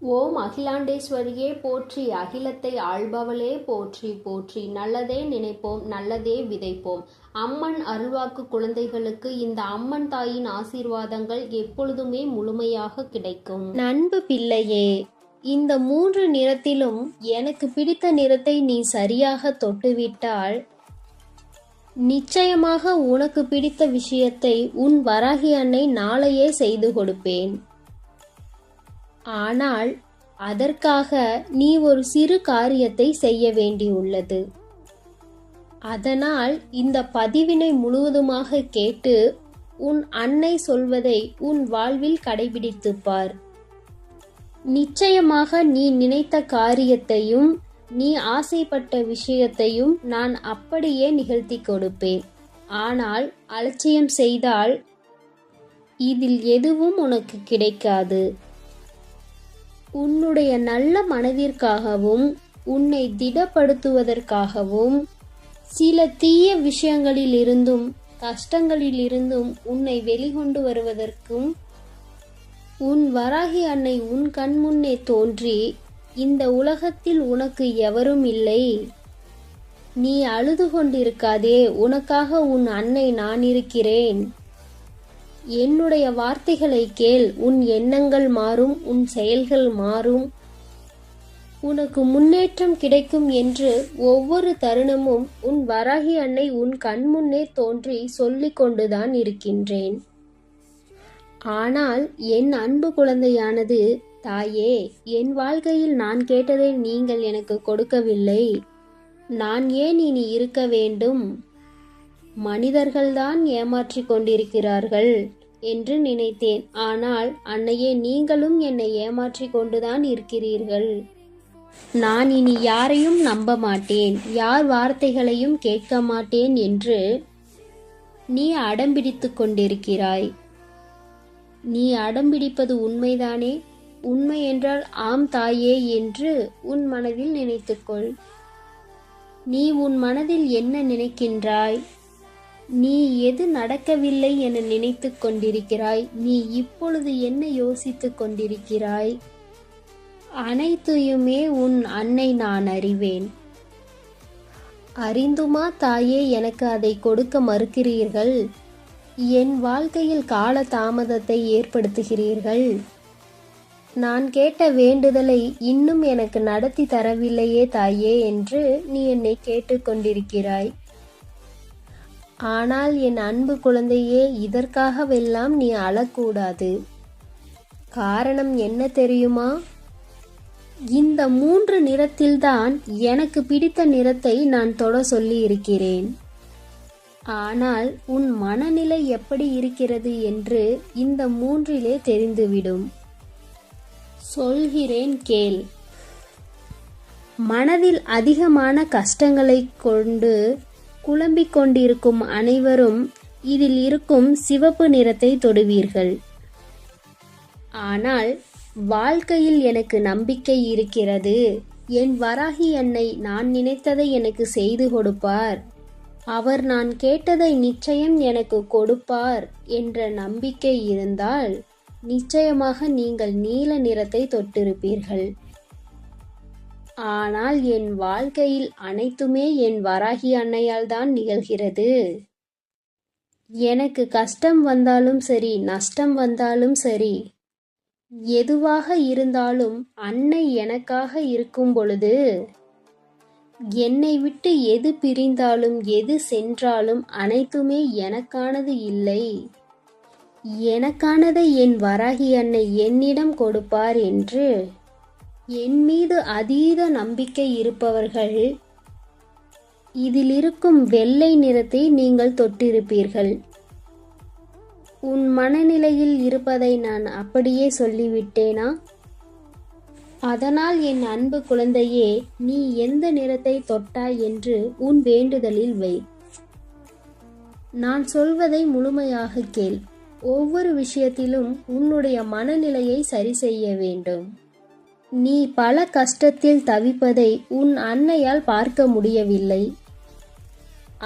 ஓம் அகிலாண்டேஸ்வரியே போற்றி அகிலத்தை ஆள்பவளே போற்றி போற்றி. நல்லதே நினைப்போம் நல்லதே விதைப்போம். அம்மன் அருள்வாக்கு குழந்தைகளுக்கு இந்த அம்மன் தாயின் ஆசீர்வாதங்கள் எப்பொழுதுமே முழுமையாக கிடைக்கும். நண்பு பிள்ளையே இந்த மூன்று நிறத்திலும் எனக்கு பிடித்த நிறத்தை நீ சரியாக தொட்டுவிட்டால் நிச்சயமாக உனக்கு பிடித்த விஷயத்தை உன் வராகி அன்னை நாளையே செய்து கொடுப்பேன். ஆனால் அதற்காக நீ ஒரு சிறு காரியத்தை செய்ய வேண்டியுள்ளது. அதனால் இந்த பதிவினை முழுவதுமாக கேட்டு உன் அன்னை சொல்வதை உன் வாழ்வில் கடைபிடித்துப் பார். நிச்சயமாக நீ நினைத்த காரியத்தையும் நீ ஆசைப்பட்ட விஷயத்தையும் நான் அப்படியே நிகழ்த்தி கொடுப்பேன். ஆனால் அலட்சியம் செய்தால் இதில் எதுவும் உனக்கு கிடைக்காது. உன்னுடைய நல்ல மனதிற்காகவும் உன்னை திடப்படுத்துவதற்காகவும் சில தீய விஷயங்களில் இருந்தும் கஷ்டங்களில் இருந்தும் உன்னை வெளிகொண்டு வருவதற்கும் உன் வராகி அன்னை உன் கண் முன்னே தோன்றி இந்த உலகத்தில் உனக்கு எவரும் இல்லை. நீ அழுது கொண்டிருக்காதே உனக்காக உன் அன்னை நான் இருக்கிறேன். என்னுடைய வார்த்தைகளை கேள் உன் எண்ணங்கள் மாறும் உன் செயல்கள் மாறும். உனக்கு முன்னேற்றம் கிடைக்கும் என்று ஒவ்வொரு தருணமும் உன் வராகி அன்னை உன் கண்முன்னே தோன்றி சொல்லிக் கொண்டுதான் இருக்கின்றேன். ஆனால் என் அன்பு குழந்தையானது தாயே என் வாழ்க்கையில் நான் கேட்டதை நீங்கள் எனக்கு கொடுக்கவில்லை. நான் ஏன் இனி இருக்க வேண்டும்? மனிதர்கள்தான் ஏமாற்றிக் கொண்டிருக்கிறார்கள் என்று நினைத்தேன். ஆனால் அன்னையே நீங்களும் என்னை ஏமாற்றிக் கொண்டுதான் இருக்கிறீர்கள். நான் இனி யாரையும் நம்ப மாட்டேன். யார் வார்த்தைகளையும் கேட்க மாட்டேன் என்று நீ அடம்பிடித்து கொண்டிருக்கிறாய். நீ அடம்பிடிப்பது உண்மைதானே? உண்மை என்றால் ஆம் தாயே என்று உன் மனதில் நினைத்துக்கொள். நீ உன் மனதில் என்ன நினைக்கின்றாய்? நீ எது நடக்கவில்லை என நினைத்துக் கொண்டிருக்கிறாய்? நீ இப்பொழுது என்ன யோசித்துக் கொண்டிருக்கிறாய்? அனைத்தையுமே உன் அன்னை நான் அறிவேன். அறிந்துமா தாயே எனக்கு அதை கொடுக்க மறுக்கிறீர்கள்? என் வாழ்க்கையில் கால தாமதத்தை ஏற்படுத்துகிறீர்கள்? நான் கேட்ட வேண்டுதலை இன்னும் எனக்கு நடத்தி தரவில்லையே தாயே என்று நீ என்னை கேட்டுக்கொண்டிருக்கிறாய் ஆனால் என் அன்பு குழந்தையே இதற்காகவெல்லாம் நீ அழக்கூடாது. காரணம் என்ன தெரியுமா? இந்த மூன்று நிறத்தில்தான் எனக்கு பிடித்த நிறத்தை நான் தொட சொல்லி இருக்கிறேன் ஆனால் உன் மனநிலை எப்படி இருக்கிறது என்று இந்த மூன்றிலே தெரிந்துவிடும். சொல்கிறேன் கேள். மனதில் அதிகமான கஷ்டங்களை கொண்டு குழம்பிக் கொண்டிருக்கும் அனைவரும் இதில் இருக்கும் சிவப்பு நிறத்தை தொடுவீர்கள். ஆனால் வாழ்க்கையில் எனக்கு நம்பிக்கை இருக்கிறது. என் வராகி என்னை நான் நினைத்ததை எனக்கு செய்து கொடுப்பார். அவர் நான் கேட்டதை நிச்சயம் எனக்கு கொடுப்பார் என்ற நம்பிக்கை இருந்தால் நிச்சயமாக நீங்கள் நீல நிறத்தை தொட்டிருப்பீர்கள். ஆனால் என் வாழ்க்கையில் அனைத்துமே என் வராகி அன்னையால் தான் நிகழ்கிறது. எனக்கு கஷ்டம் வந்தாலும் சரி நஷ்டம் வந்தாலும் சரி எதுவாக இருந்தாலும் அன்னை எனக்காக இருக்கும் பொழுது என்னை விட்டு எது பிரிந்தாலும் எது சென்றாலும் அனைத்துமே எனக்கானது இல்லை. எனக்கானதை என் வராகி அன்னை என்னிடம் கொடுப்பார் என்று என் மீது அதீத நம்பிக்கை இருப்பவர்கள் இதில் இருக்கும் வெள்ளை நிறத்தை நீங்கள் தொட்டிருப்பீர்கள். உன் மனநிலையில் இருப்பதை நான் அப்படியே சொல்லிவிட்டேனா? அதனால் என் அன்பு குழந்தையே நீ எந்த நிறத்தை தொட்டாய் என்று உன் வேண்டுதலில் வை. நான் சொல்வதை முழுமையாக கேள். ஒவ்வொரு விஷயத்திலும் உன்னுடைய மனநிலையை சரி செய்ய வேண்டும். நீ பல கஷ்டத்தில் தவிப்பதை உன் அன்னையால் பார்க்க முடியவில்லை.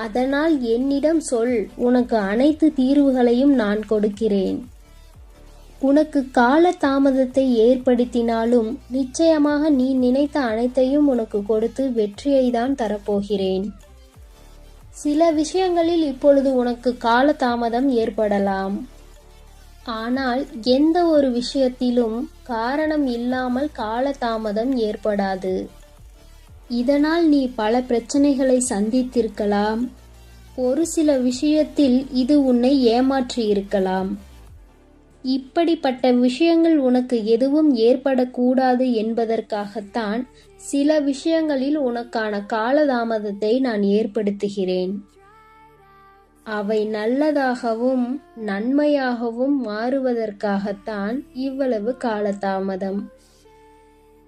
அதனால் என்னிடம் சொல் உனக்கு அனைத்து தீர்வுகளையும் நான் கொடுக்கிறேன். உனக்கு கால தாமதத்தை ஏற்படுத்தினாலும் நிச்சயமாக நீ நினைத்த அனைத்தையும் உனக்கு கொடுத்து வெற்றியை தான் தரப்போகிறேன். சில விஷயங்களில் இப்பொழுது உனக்கு கால தாமதம் ஏற்படலாம். ஆனால் எந்த ஒரு விஷயத்திலும் காரணம் இல்லாமல் காலதாமதம் ஏற்படாது. இதனால் நீ பல பிரச்சனைகளை சந்தித்திருக்கலாம். ஒரு சில விஷயத்தில் இது உன்னை ஏமாற்றி இருக்கலாம். இப்படிப்பட்ட விஷயங்கள் உனக்கு எதுவும் ஏற்படக்கூடாது என்பதற்காகத்தான் சில விஷயங்களில் உனக்கான காலதாமதத்தை நான் ஏற்படுத்துகிறேன். அவை நல்லதாகவும் நன்மையாகவும் மாறுவதற்காகத்தான் இவ்வளவு காலதாமதம்.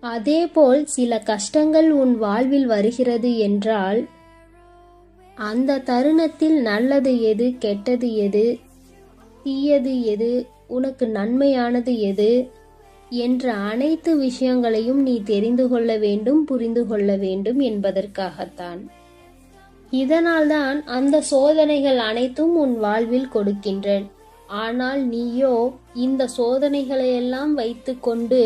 அதேபோல் சில கஷ்டங்கள் உன் வாழ்வில் வருகிறது என்றால் அந்த தருணத்தில் நல்லது எது கெட்டது எது தீயது எது உனக்கு நன்மையானது எது என்ற அனைத்து விஷயங்களையும் நீ தெரிந்து கொள்ள வேண்டும் புரிந்து கொள்ள வேண்டும் என்பதற்காகத்தான். இதனால்தான் அந்த சோதனைகள் அனைத்தும் உன் வாழ்வில் கொடுக்கின்றேன். ஆனால் நீயோ இந்த சோதனைகளையெல்லாம் வைத்துக்கொண்டு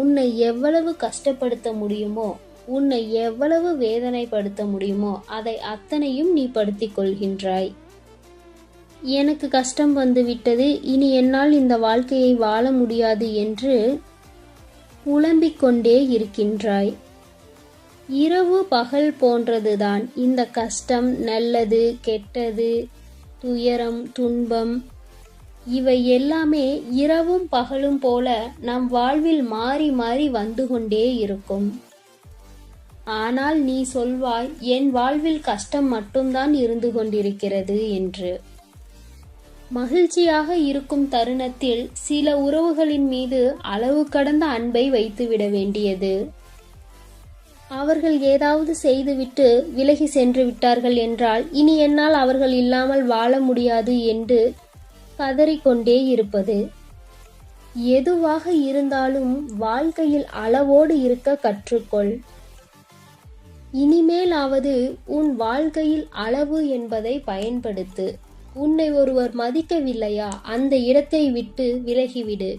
உன்னை எவ்வளவு கஷ்டப்படுத்த முடியுமோ உன்னை எவ்வளவு வேதனைப்படுத்த முடியுமோ அதை அத்தனையும் நீ படுத்திக் கொள்கின்றாய். எனக்கு கஷ்டம் வந்துவிட்டது இனி என்னால் இந்த வாழ்க்கையை வாழ முடியாது என்று புலம்பிக் கொண்டே இருக்கின்றாய். இரவு பகல் போன்றதுதான். இந்த கஷ்டம் நல்லது கெட்டது துயரம் துன்பம் இவை எல்லாமே இரவும் பகலும் போல நம் வாழ்வில் மாறி மாறி வந்து கொண்டே இருக்கும். ஆனால் நீ சொல்வாய் என் வாழ்வில் கஷ்டம் மட்டும்தான் இருந்து கொண்டிருக்கிறது என்று. மகிழ்ச்சியாக இருக்கும் தருணத்தில் சில உறவுகளின் மீது அளவு கடந்த அன்பை வைத்துவிட வேண்டியது. அவர்கள் ஏதாவது செய்துவிட்டு விலகி சென்று விட்டார்கள் என்றால் இனி என்னால் அவர்கள் இல்லாமல் வாழ முடியாது என்று கதறிக்கொண்டே இருப்பது. எதுவாக இருந்தாலும் வாழ்க்கையில் அளவோடு இருக்க கற்றுக்கொள். இனிமேலாவது உன் வாழ்க்கையில் அளவு என்பதை பயன்படுத்து. உன்னை ஒருவர் மதிக்கவில்லையா? அந்த இடத்தை விட்டு விலகிவிடு.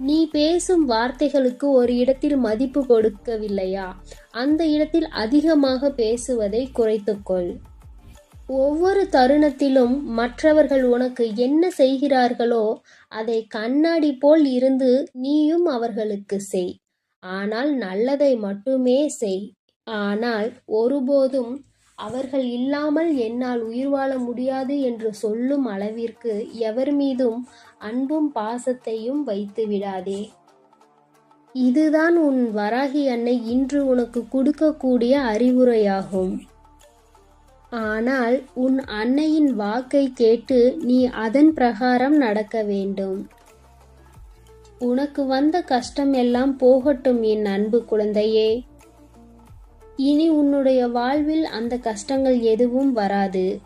நீ பேசும் வார்த்தைகளுக்கு ஒரு இடத்தில் மதிப்பு கொடுக்கவில்லையா? அந்த இடத்தில் அதிகமாக பேசுவதை குறைத்துக்கொள். ஒவ்வொரு தருணத்திலும் மற்றவர்கள் உனக்கு என்ன செய்கிறார்களோ அதை கண்ணாடி போல் இருந்து நீயும் அவர்களுக்கு செய். ஆனால் நல்லதை மட்டுமே செய். ஆனால் ஒருபோதும் அவர்கள் இல்லாமல் என்னால் உயிர் வாழ முடியாது என்று சொல்லும் அளவிற்கு எவர் மீதும் அன்பும் பாசத்தையும் வைத்து விடாதே. இதுதான் உன் வராகி அன்னை இன்று உனக்கு கொடுக்கக்கூடிய அறிவுரையாகும். ஆனால் உன் அன்னையின் வாக்கை கேட்டு நீ அதன் பிரகாரம் நடக்க வேண்டும். உனக்கு வந்த கஷ்டம் எல்லாம் போகட்டும் என் அன்பு குழந்தையே. இனி உன்னுடைய வாழ்வில் அந்த கஷ்டங்கள் எதுவும் வராது.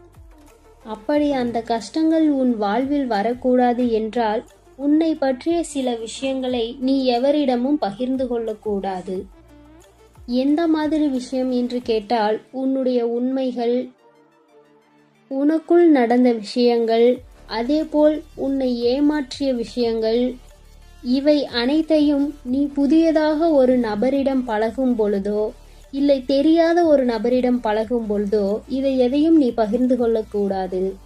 அப்படி அந்த கஷ்டங்கள் உன் வாழ்வில் வரக்கூடாது என்றால் உன்னை பற்றிய சில விஷயங்களை நீ எவரிடமும் பகிர்ந்து கொள்ளக்கூடாது. எந்த மாதிரி விஷயம் என்று கேட்டால் உன்னுடைய உண்மைகள் உனக்குள் நடந்த விஷயங்கள் அதேபோல் உன்னை ஏமாற்றிய விஷயங்கள் இவை அனைத்தையும் நீ புதியதாக ஒரு நபரிடம் பழகும் பொழுதோ இல்லை தெரியாத ஒரு நபரிடம் பழகும் பொழுதோ இதை எதையும் நீ பகிர்ந்து கொள்ளக்கூடாது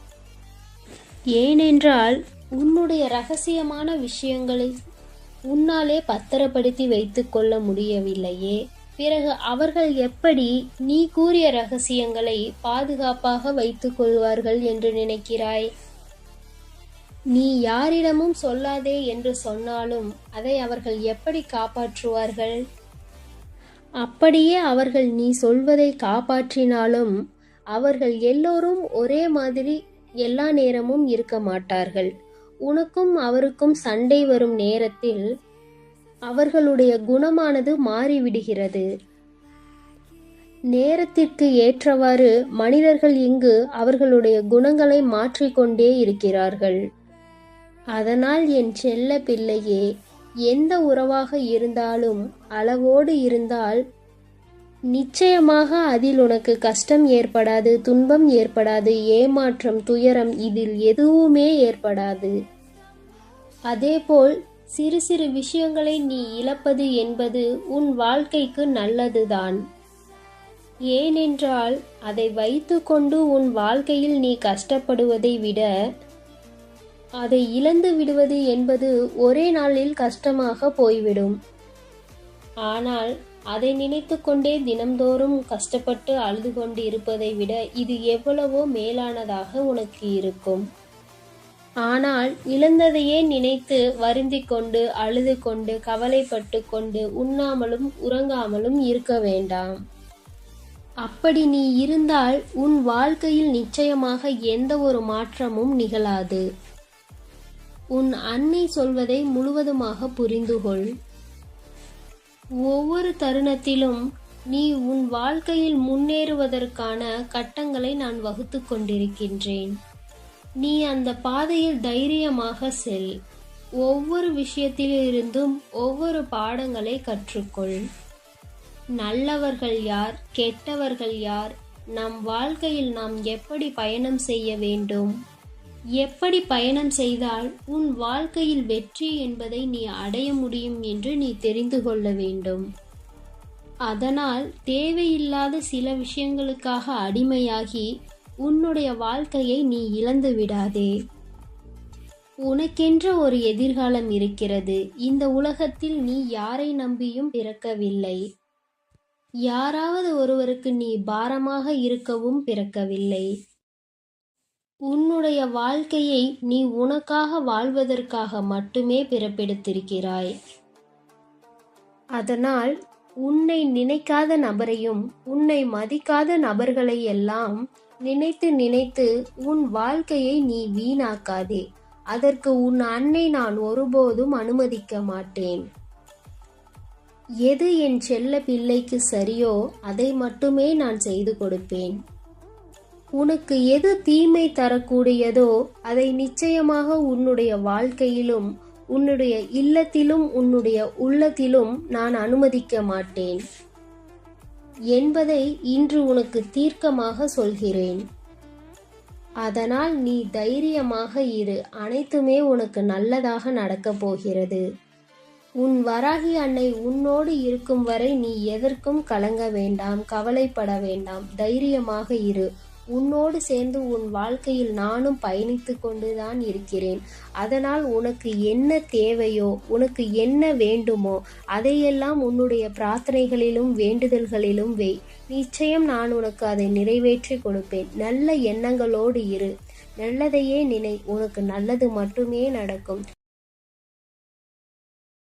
ஏனென்றால் உன்னுடைய ரகசியமான விஷயங்களை உன்னாலே பத்திரப்படுத்தி வைத்துக்கொள்ள முடியவில்லையே. பிறகு அவர்கள் எப்படி நீ கூறிய ரகசியங்களை பாதுகாப்பாக வைத்துக் கொள்வார்கள் என்று நினைக்கிறாய்? நீ யாரிடமும் சொல்லாதே என்று சொன்னாலும் அதை அவர்கள் எப்படி காப்பாற்றுவார்கள்? அப்படியே அவர்கள் நீ சொல்வதை காப்பாற்றினாலும் அவர்கள் எல்லோரும் ஒரே மாதிரி எல்லா நேரமும் இருக்க மாட்டார்கள். உனக்கும் அவருக்கும் சண்டை வரும் நேரத்தில் அவர்களுடைய குணமானது மாறிவிடுகிறது. நேரத்திற்கு ஏற்றவாறு மனிதர்கள் இங்கு அவர்களுடைய குணங்களை மாற்றிக்கொண்டே இருக்கிறார்கள். அதனால் என் செல்ல பிள்ளையே எந்த உறவாக இருந்தாலும் அளவோடு இருந்தால் நிச்சயமாக அதில் உனக்கு கஷ்டம் ஏற்படாது துன்பம் ஏற்படாது ஏமாற்றம் துயரம் இதில் எதுவுமே ஏற்படாது. அதேபோல் சிறு சிறு விஷயங்களை நீ இழப்பது என்பது உன் வாழ்க்கைக்கு நல்லதுதான். ஏனென்றால் அதை வைத்துக்கொண்டு உன் வாழ்க்கையில் நீ கஷ்டப்படுவதை விட அதை இழந்து விடுவது என்பது ஒரே நாளில் கஷ்டமாக போய்விடும். ஆனால் அதை நினைத்து கொண்டே தினம்தோறும் கஷ்டப்பட்டு அழுது கொண்டு இருப்பதை விட இது எவ்வளவோ மேலானதாக உனக்கு இருக்கும். ஆனால் இழந்ததையே நினைத்து வருந்திக் கொண்டு அழுது கொண்டு கவலைப்பட்டு கொண்டு உண்ணாமலும் உறங்காமலும் இருக்க வேண்டாம். அப்படி நீ இருந்தால் உன் வாழ்க்கையில் நிச்சயமாக எந்த ஒரு மாற்றமும் நிகழாது. உன் அன்னை சொல்வதை முழுவதுமாக புரிந்துகொள். ஒவ்வொரு தருணத்திலும் நீ உன் வாழ்க்கையில் முன்னேறுவதற்கான கட்டங்களை நான் வகுத்து கொண்டிருக்கின்றேன். நீ அந்த பாதையில் தைரியமாக செல். ஒவ்வொரு விஷயத்திலிருந்தும் ஒவ்வொரு பாடங்களை கற்றுக்கொள். நல்லவர்கள் யார் கெட்டவர்கள் யார் நம் வாழ்க்கையில் நாம் எப்படி பயணம் செய்ய வேண்டும்? எப்படி பயணம் செய்தால் உன் வாழ்க்கையில் வெற்றி என்பதை நீ அடைய முடியும் என்று நீ தெரிந்து கொள்ள வேண்டும். அதனால் தேவையில்லாத சில விஷயங்களுக்காக அடிமையாகி உன்னுடைய வாழ்க்கையை நீ இழந்து விடாதே. உனக்கென்ற ஒரு எதிர்காலம் இருக்கிறது. இந்த உலகத்தில் நீ யாரை நம்பியும் பிறக்கவில்லை. யாராவது ஒருவருக்கு நீ பாரமாக இருக்கவும் பிறக்கவில்லை. உன்னுடைய வாழ்க்கையை நீ உனக்காக வாழ்வதற்காக மட்டுமே பிறப்பெடுத்திருக்கிறாய். அதனால் உன்னை நினைக்காத நபரையும் உன்னை மதிக்காத நபர்களை எல்லாம் நினைத்து நினைத்து உன் வாழ்க்கையை நீ வீணாக்காதே. அதற்கு உன் அன்னை நான் ஒருபோதும் அனுமதிக்க மாட்டேன். எது என் செல்ல பிள்ளைக்கு சரியோ அதை மட்டுமே நான் செய்து கொடுப்பேன். உனக்கு எது தீமை தரக்கூடியதோ அதை நிச்சயமாக உன்னுடைய வாழ்க்கையிலும் உன்னுடைய இல்லத்திலும் உன்னுடைய உள்ளத்திலும் நான் அனுமதிக்க மாட்டேன் என்பதை இன்று உனக்கு தீர்க்கமாக சொல்கிறேன். அதனால் நீ தைரியமாக இரு. அனைத்துமே உனக்கு நல்லதாக நடக்கப் போகிறது. உன் வராகி அன்னை உன்னோடு இருக்கும் வரை நீ எதற்கும் கலங்க வேண்டாம் கவலைப்பட வேண்டாம். தைரியமாக இரு. உன்னோடு சேர்ந்து உன் வாழ்க்கையில் நானும் பயணித்து கொண்டுதான் இருக்கிறேன். அதனால் உனக்கு என்ன தேவையோ உனக்கு என்ன வேண்டுமோ அதையெல்லாம் உன்னுடைய பிரார்த்தனைகளிலும் வேண்டுதல்களிலும் வை. நிச்சயம் நான் உனக்கு அதை நிறைவேற்றி கொடுப்பேன். நல்ல எண்ணங்களோடு இரு. நல்லதையே நினை. உனக்கு நல்லது மட்டுமே நடக்கும்.